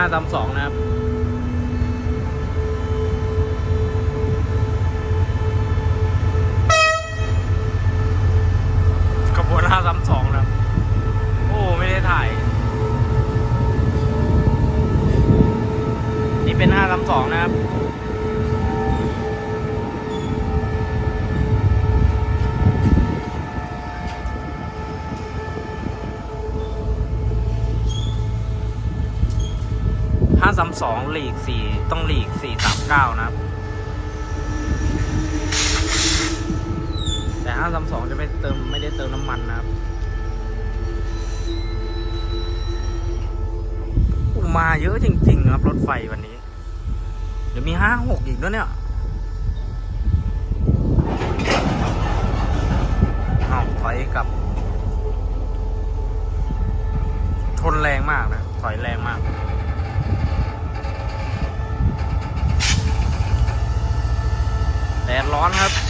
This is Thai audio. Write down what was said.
าสามสองนะครับขบวนห้าสามสองนะครับ โอ้ ไม่ได้ถ่าย นี่เป็นห้าสามสองนะครับ ห้าสามสองลีกสี่ต้องลีกสี่สามเก้านะครับ แต่ห้าสามสองจะไม่เติมไม่ได้เติมน้ำมันนะครับมาเยอะจริงๆครับรถไฟวันนี้ เดี๋ยวมีห้าหกอีกด้วยเนี่ยเอาถอยกลับชนแรงมากนะ ถอยแรงมาก have